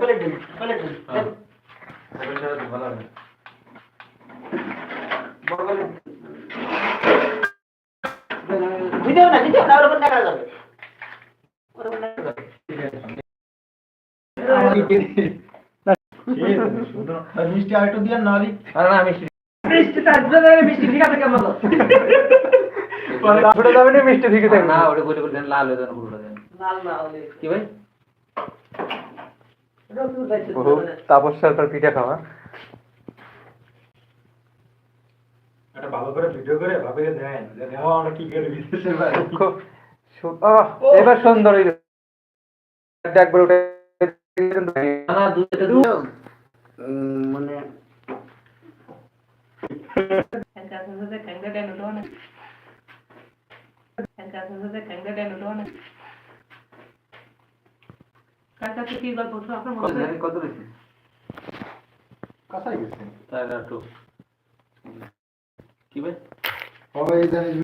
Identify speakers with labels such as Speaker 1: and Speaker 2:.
Speaker 1: Plate দিন plate দিন
Speaker 2: হ্যাঁ। ভালো হবে।
Speaker 1: বড় প্লেট ভিডিও না ভিডিও না ওরকম দেখা যাবে। ওরকম দেখা যাবে।
Speaker 3: মিষ্টি আরেকটু দিয়ে না
Speaker 2: আরে না মিষ্টি।
Speaker 1: মিষ্টি তার জন্য মিষ্টি ঠিক আছে কেমন
Speaker 3: যাবে না মিষ্টি ঠিক
Speaker 2: না ওটা বলে বলে লাল হয়ে পুরোটা দেন।
Speaker 1: লাল না
Speaker 2: কি ভাই?
Speaker 3: তাপস তার পিঠা খাওয়া।
Speaker 4: একটা ভালো করে ভিডিও করে ভাবিয়ে দেন যে নেওয়া আমরা কি করে বিদেশের বাইরে
Speaker 3: খুব সু- আহ, এবার সুন্দর হয়ে। একবার উঠে
Speaker 2: না না আপনার
Speaker 1: মানে
Speaker 2: কত বেশি
Speaker 4: কাঁচাই গেছে।
Speaker 2: তাই একটু কি ভাই?
Speaker 4: হবে এই জানিস